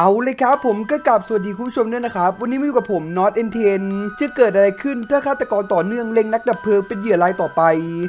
เอาเลยครับผมก็กลับสวัสดีคุณผู้ชมด้วยนะครับ วันนี้มาอยู่กับผมน็อตเอนเทนจะเกิดอะไรขึ้นถ้าฆาตกรต่อเนื่องเล็งนักดับเพลิงเป็นเหยื่อรายต่อไป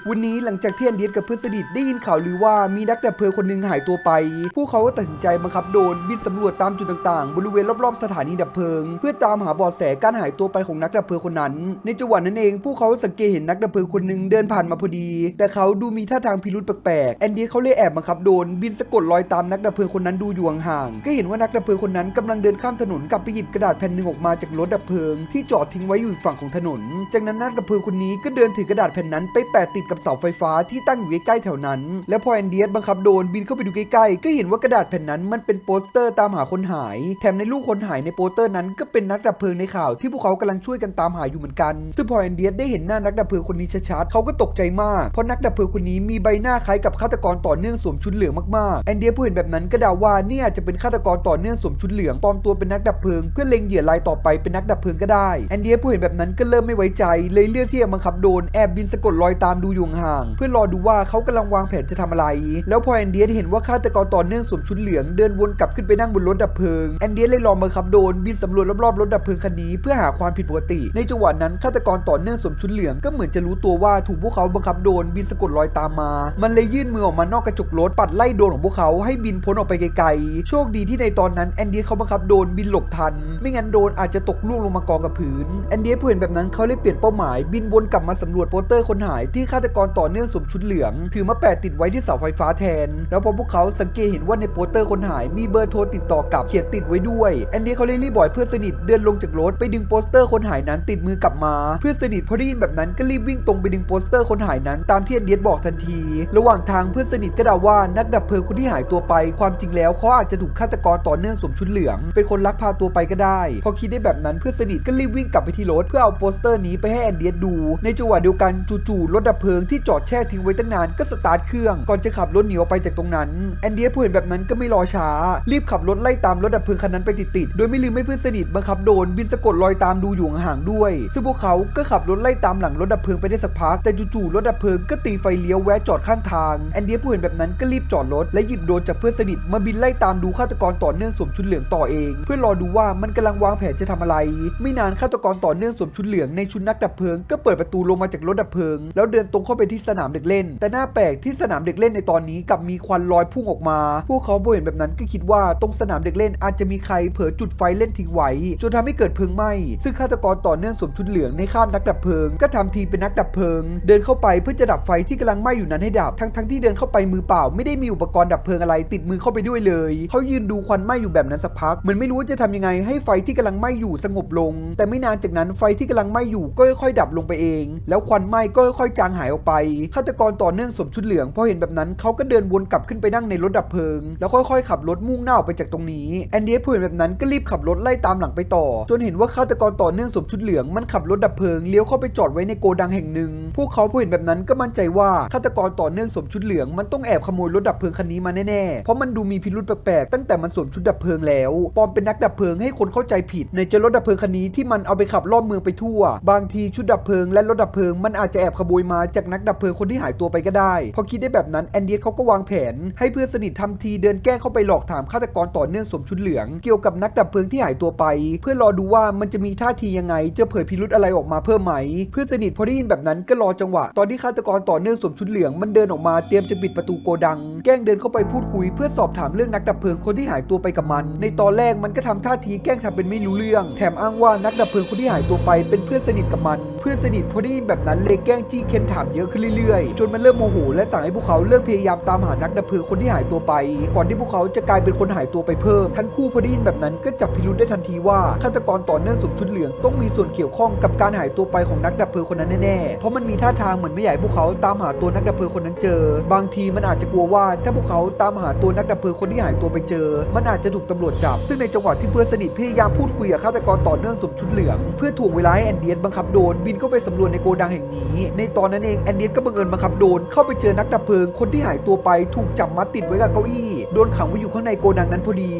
วันนี้หลังจากที่แอนเดียสกับเพื่อนสนิทได้ยินข่าวลือว่ามีนักดับเพลิงคนหนึ่งหายตัวไป พวกเขาก็ตัดสินใจบังคับโดนบินสำรวจตามจุดต่างๆ บริเวณรอบๆสถานีดับเพลิง เพื่อตามหาเบาะแสการหายตัวไปของนักดับเพลิงคนนั้น ในจังหวะนั้นเองพวกเขาสังเกตเห็นนักดับเพลิงคนหนึ่งเดินผ่านมาพอดี แต่เขาดูมีท่าทางพิรุธแปลกๆแอนเดียสเขาเลยแอบบังคับโดนบินสะกดรอยตามนักดับเพลิงคนนั้นดูอยู่ห่างๆก็เห็นว่านักดับเพลิงคนนั้นกำลังเดินข้ามถนนกลับไปหยิบกระดาษแผ่นหนึ่งออกมาจากรถดับเพลิง ที่จอดทิ้งไว้อยู่อีกฝั่งของถนน จากนั้นนักดับเพลิงคนนี้ก็เดินถือกระดาษแผ่นนั้นไปแปะติดกับเสาไฟฟ้าที่ตั้งอยู่ใกล้ๆแถวนั้น แล้วพอแอนเดียสบังคับโดนบินเข้าไปดูใกล้ๆ ก็เห็นว่ากระดาษแผ่นนั้นมันเป็นโปสเตอร์ตามหาคนหาย แถมในรูปคนหายในโปสเตอร์นั้นก็เป็นนักดับเพลิงในข่าวที่พวกเขากำลังช่วยกันตามหาอยู่เหมือนกัน ซึ่งพอแอนเดียสได้เห็นหน้านักดับเพลิงคนนี้ชัดๆเขาก็ตกใจมาก เพราะนักดับเพลิงคนนี้มีใบหน้าคล้ายกับฆาตกรต่อเนื่องสวมชุดเหลืองมากๆแอนเดียสผู้เห็นแบบนั้นก็ดาว่านี่อาจจะเป็นฆาตกรต่อเนื่องสวมชุดเหลืองปลอมตัวเป็นนักดับเพลิงเพื่อเล็งเหยื่อรายต่อไปเป็นนักดับเพลิงก็ได้แอนเดียผู้เห็นแบบนั้นก็เริ่มไม่ไว้ใจ เลยเลือกที่จะบังคับโดนแอบบินสะกดรอยตามดูอยู่ห่างเพื่อรอดูว่าเขากำลังวางแผนจะทำอะไร แล้วพอแอนเดียเห็นว่าฆาตกรต่อเนื่องสวมชุดเหลืองเดินวนกลับขึ้นไปนั่งบนรถดับเพลิงแอนเดียเลยลองบังคับโดนบินสำรวจรอบๆรถดับเพลิงคันนี้เพื่อหาความผิดปกติ ในจังหวะนั้นฆาตกรต่อเนื่องสวมชุดเหลืองก็เหมือนจะรู้ตัวว่าถูกพวกเขาบังคับโดนบินสะกดรอยตามมา มันเลยยื่นมือออกมานอกกระจกรถปัดไล่โดนของพวกเขาให้บินพ้นออกไปไกลๆ โชคดีที่ในตอนนั้นแอนเดียสเขาบังคับโดนบินหลบทัน ไม่งั้นโดนอาจจะตกล่วงลงมากองกับพื้นแอนเดียสผู้เห็นแบบนั้นเขาเลยเปลี่ยนเป้าหมาย บินวนกลับมาสำรวจโปสเตอร์คนหายที่ฆาตกรต่อเนื่องสวมชุดเหลือง ถือมาแปะติดไว้ที่เสาไฟฟ้าแทน แล้วพอพวกเขาสังเกตเห็นว่าในโปสเตอร์คนหายมีเบอร์โทรติดต่อกับเขียนติดไว้ด้วยแอนเดียเขาเลยรีบบอกให้เพื่อนสนิทเดินลงจากรถไปดึงโปสเตอร์คนหายนั้นติดมือกลับมา เพื่อนสนิทพอได้ยินแบบนั้นก็รีบวิ่งตรงไปดึงโปสเตอร์คนหายนั้นตามที่แอนเดียบอกทันที ระหว่างทางเพื่อนสนิทก็เดาว่านักดับเพลิงคนที่หายตัวไป ความจริงแล้วเขาอาจจะถูกฆาตกรต่อเนื่องสวมชุดเหลือง เป็นคนลักพาตัวไปก็ได้พอคิดได้แบบนั้นเพื่อนสนิทก็รีบวิ่งกลับไปที่รถเพื่อเอาโปสเตอร์นี้ไปให้แอนเดียสดู ในจังหวะเดียวกันจู่ๆรถดับเพลิงที่จอดแช่ทิ้งไว้ตั้งนานก็สตาร์ทเครื่องก่อนจะขับรถหนีออกไปจากตรงนั้นแอนเดียสผู้เห็นแบบนั้นก็ไม่รอช้า รีบขับรถไล่ตามรถดับเพลิงคันนั้นไปติดๆโดยไม่ลืมให้เพื่อนสนิทบังคับโดนบินสะกดรอยตามดูอยู่ห่างๆด้วย ซึ่งพวกเขาก็ขับรถไล่ตามหลังรถดับเพลิงไปได้สักพักแต่จู่ๆรถดับเพลิงก็ตีไฟเลี้ยวแวะจอดข้างทางแอนเดียผู้เห็นแบบนั้นก็รีบจอดรถและหยิบโดนจากเพื่อนสนิทมาบินไล่ตามดูฆาตกรต่อเนื่องสวมชุดเหลืองต่อเอง เพื่อรอดูว่ามันกำลังวางแผนจะทำอะไร ไม่นานฆาตกรต่อเนื่องสวมชุดเหลืองในชุดนักดับเพลิงก็เปิดประตูลงมาจากรถดับเพลิง แล้วเดินตรงเข้าไปที่สนามเด็กเล่น แต่หน้าแปลกที่สนามเด็กเล่นในตอนนี้กลับมีควันลอยพุ่งออกมา พวกเขาเห็นแบบนั้นก็คิดว่าตรงสนามเด็กเล่นอาจจะมีใครเผลอจุดไฟเล่นทิ้งไว้จนทำให้เกิดเพลิงไหม้ซึ่งฆาตกรต่อเนื่องสวมชุดเหลืองในข้ามนักดับเพลิง ก็ทำทีเป็นนักดับเพลิง เดินเข้าไปเพื่อจะดับไฟที่กำลังไหม้อยู่นั้นให้ดับทั้งทั้งที่เดินเข้าไปมือเปล่า ไม่ได้มีอุปกรณ์ดับเพลิงอะไรติดมือเข้าไปด้วยเลย เขายืนดูควันไหม้อยู่แบบนั้นสักพักเหมือนไม่รู้จะทำยังไงให้ไฟไฟที่กำลังไหม้อยู่สงบลง แต่ไม่นานจากนั้นไฟที่กำลังไหม้อยู่ก็ค่อยๆดับลงไปเอง แล้วควันไหม้ก็ค่อยๆจางหายออกไปฆาตกรต่อเนื่องสวมชุดเหลืองพอเห็นแบบนั้นเขาก็เดินวนกลับขึ้นไปนั่งในรถดับเพลิง แล้วค่อยๆขับรถมุ่งหน้าออกไปจากตรงนี้แอนเดียพอเห็นแบบนั้นก็รีบขับรถไล่ตามหลังไปต่อ จนเห็นว่าฆาตกรต่อเนื่องสวมชุดเหลืองมันขับรถดับเพลิงเลี้ยวเข้าไปจอดไว้ในโกดังแห่งหนึ่ง พวกเขาพอเห็นแบบนั้นก็มั่นใจว่าฆาตกรต่อเนื่องสวมชุดเหลืองมันต้องแอบขโมยรถดับเพลิงคันนี้มาแน่ๆเพราะมันดูมีพิรุธแปลกๆตั้งแต่มันสวมชุดดับเพลิงแล้วปลอมเป็นนักดับเพลิงให้คนเข้าใจผิด ในเจอรถดับเพลิงคันนี้ที่มันเอาไปขับรอบเมืองไปทั่ว บางทีชุดดับเพลิงและรถดับเพลิงมันอาจจะแอบขโมยมาจากนักดับเพลิงคนที่หายตัวไปก็ได้ พอคิดได้แบบนั้นแอนเดียสเขาก็วางแผน ให้เพื่อนสนิททำทีเดินแกล้งเข้าไปหลอกถามฆาตกรต่อเนื่องสวมชุดเหลือง เกี่ยวกับนักดับเพลิงที่หายตัวไป เพื่อรอดูว่ามันจะมีท่าทียังไง จะเผยพิรุธอะไรออกมาเพิ่มไหม เพื่อนสนิทพอได้ยินแบบนั้นก็รอจังหวะ ตอนที่ฆาตกรต่อเนื่องสวมชุดเหลืองมันเดินออกมาเตรียมจะปิดประตูโกดัง แกล้งเดินเข้าไปพูดคุย เพื่อสอบถามเรื่องนักดับเพลิงคนที่หายตัวไปกับมัน ในตอนแรกมันก็ทำท่าทีแกล้งทำเป็นไม่รู้เรื่อง แถมอ้างว่านักดับเพลิงคนที่หายตัวไปเป็นเพื่อนสนิทกับมัน พื่อนสนิทพอได้ยินแบบนั้นเลยแกล้งจี้เค้นถามเยอะขึ้นเรื่อยๆ จนมันเริ่มโมโหและสั่งให้พวกเขาเลิกพยายามตามหานักดับเพลิงคนที่หายตัวไป ก่อนที่พวกเขาจะกลายเป็นคนหายตัวไปเพิ่ม ทั้งคู่พอได้ยินแบบนั้นก็จับพิรุธได้ทันทีว่าฆาตกรต่อเนื่องสวมชุดเหลืองต้องมีส่วนเกี่ยวข้องกับการหายตัวไปของนักดับเพลิงคนนั้นแน่ๆ เพราะมันมีท่าทางเหมือนไม่อยากให้พวกเขาตามหาตัวนักดับเพลิงคนนั้นเจอ บางทีมันอาจจะกลัวว่าถ้าพวกเขาตามหาตัวนักดับเพลิงคนที่หายตัวไปเจอ มันอาจจะถูกตำรวจจับ ซึ่งในจังหวะที่เพื่อนสนิทพยายามพูดคุยกับฆาตกรต่อเนื่องสวมชุดเหลือง เพื่อถ่วงเวลาให้แอนเดียนบังคับโดนบินเข้าไปสำรวจในโกดังแห่งนี้ ในตอนนั้นเองแอนเดียนก็บังเอิญบังคับโดนเข้าไปเจอนักดับเพลิงคนที่หายตัวไปถูกจับมัดติดไว้กับเก้าอี้โดนขังไว้อยู่ข้างในโกดังนั้นพอดี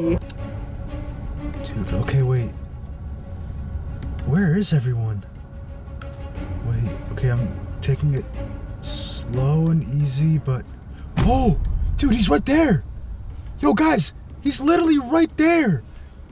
Dude, okay, wait. Where is everyone? Wait, okay, I'm taking it slow and easy, but. Oh! Dude, he's right there! Yo, guys, he's literally right there!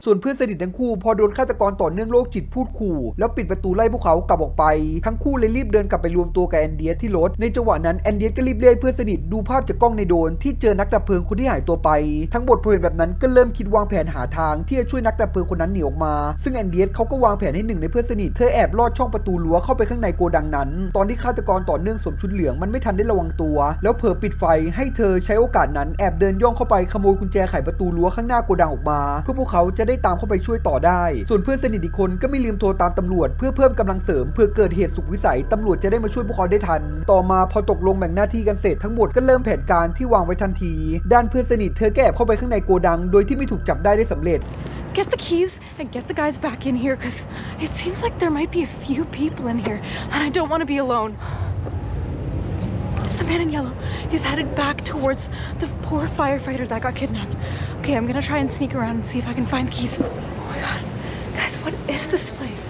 ส่วนเพื่อนสนิททั้งคู่พอโดนฆาตกรต่อเนื่องโรคจิตพูดขู่แล้วปิดประตูไล่พวกเขากลับออกไป ทั้งคู่เลยรีบเดินกลับไปรวมตัวกับแอนเดียสที่รถในจังหวะนั้นแอนเดียสก็รีบเรียกเพื่อนสนิทดูภาพจากกล้องในโดนที่เจอนักดับเพลิงคนที่หายตัวไป ทั้งหมดพอเห็นแบบนั้นก็เริ่มคิดวางแผนหาทางที่จะช่วยนักดับเพลิงคนนั้นหนีออกมา ซึ่งแอนเดียสเขาก็วางแผนให้หนึ่งในเพื่อนสนิทเธอแอบลอดช่องประตูรั้วเข้าไปข้างในโกดังนั้น ตอนที่ฆาตกรต่อเนื่องสวมชุดเหลืองมันไม่ทันได้ระวังตัว แล้วเผลอปิดไฟให้เธอใช้โอกาสนั้นแอบเดินย่องเข้าไปขโมยกุญแจไขประตูรั้วข้างหน้าโกดังออกมา เพื่อพวกเขาจะได้ตามเข้าไปช่วยต่อได้ ส่วนเพื่อนสนิทอีกคนก็ไม่ลืมโทรตามตำรวจ เพื่อเพิ่มกำลังเสริมเพื่อเกิดเหตุสุกวิสัยตำรวจจะได้มาช่วยพวกเขาได้ทัน ต่อมาพอตกลงแบ่งหน้าที่กันเสร็จทั้งหมดก็เริ่มแผนการที่วางไว้ทันที ด้านเพื่อนสนิทเธอแอบเข้าไปข้างในโกดัง โดยที่ไม่ถูกจับได้ได้สำเร็จ Get the keys and get the guys back in here because it seems like there might be a few people in here and I don't want to be alone. It's the man in yellow. He's headed back towards the poor firefighter that got kidnapped. Okay, I'm gonna try and sneak around and see if I can find the keys. Oh my god. Guys, what is this place?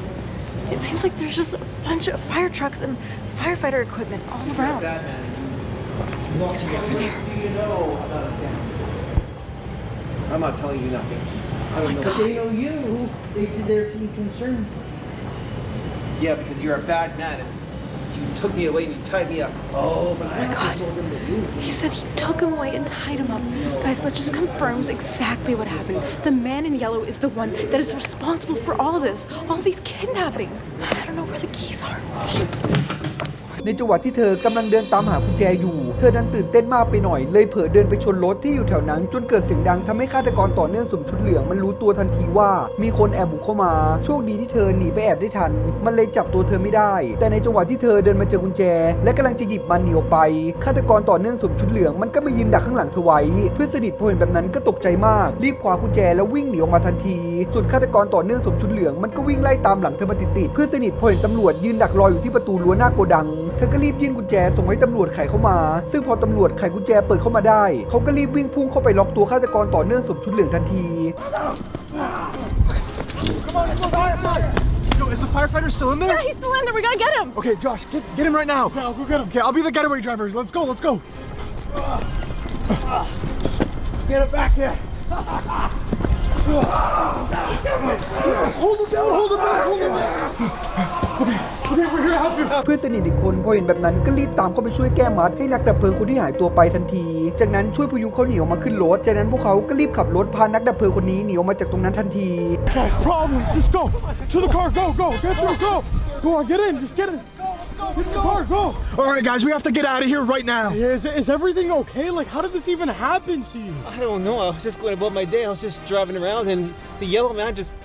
It seems like there's just a bunch of fire trucks and firefighter equipment all around. He's right over there. I'm not telling you nothing. I don't oh know. But they know you. They said they're seeing concern. Yeah, because you're a bad man and you took me away and you tied me up. Oh, but I God. told them to do. He said he took him away and tied him up. Guys, that just confirms exactly what happened. The man in yellow is the one that is responsible for all this, all these kidnappings. I don't know where the keys are. ในจังหวะที่เธอกำลังเดินตามหากุญแจอยู่ เธอดันตื่นเต้นมากไปหน่อย เลยเผลอเดินไปชนรถที่อยู่แถวนั้น จนเกิดเสียงดังทำให้ฆาตกรต่อเนื่องสวมชุดเหลืองมันรู้ตัวทันทีว่า มีคนแอบบุกเข้ามา โชคดีที่เธอหนีไปแอบได้ทัน มันเลยจับตัวเธอไม่ได้ แต่ในจังหวะที่เธอเดินมาเจอกุญแจ และกำลังจะหยิบมันหนีออกไปฆาตกรต่อเนื่องสวมชุดเหลืองมันก็มายืนดักข้างหลังเธอไว้เพื่อนสนิทพอเห็นแบบนั้นก็ตกใจมาก รีบคว้ากุญแจแล้ววิ่งหนีออกมาทันที ส่วนฆาตกรต่อเนื่องสวมชุดเหลืองมันก็วิ่งไล่ตามหลังเธอมาติดๆเพื่อนสนิทพอเห็นตำรวจยืนดักรออยู่ที่ประตูรั้วหน้าโกดังเธอก็รีบยื่นกุญแจส่งให้ตำรวจไขเข้ามา ซึ่งพอตำรวจไขกุญแจเปิดเข้ามาได้ เขาก็รีบวิ่งพุ่งเข้าไปล็อกตัวฆาตกรต่อเนื่องสวมชุดเหลืองทันที Yo, is the firefighter still in there? He's still in there. We gotta get him. Okay, Josh, get, get him right now. Okay, I'll go get him. Okay, I'll be the getaway driver. Let's go, let's go. Get it back here. hold him down, hold him back, hold him back. Okay, okay, we're here to help you. เพื่อนสนิทอีกคนพอเห็นแบบนั้นก็รีบตามเข้าไปช่วยแก้มัดให้นักดับเพลิงคนที่หายตัวไปทันที จากนั้นช่วยพยุงเขาหนีออกมาขึ้นรถ จากนั้นพวกเขาก็รีบขับรถพานักดับเพลิงคนนี้หนีออกมาจากตรงนั้นทันที Guys, problem. Just go to the car. Go, go, get through, go. Go on, get in. Just get in. Get in the car, go. All right, guys, we have to get out of here right now. Is, is everything okay? Like, how did this even happen to you? I don't know. I was just going about my day. I was just driving around and the yellow man just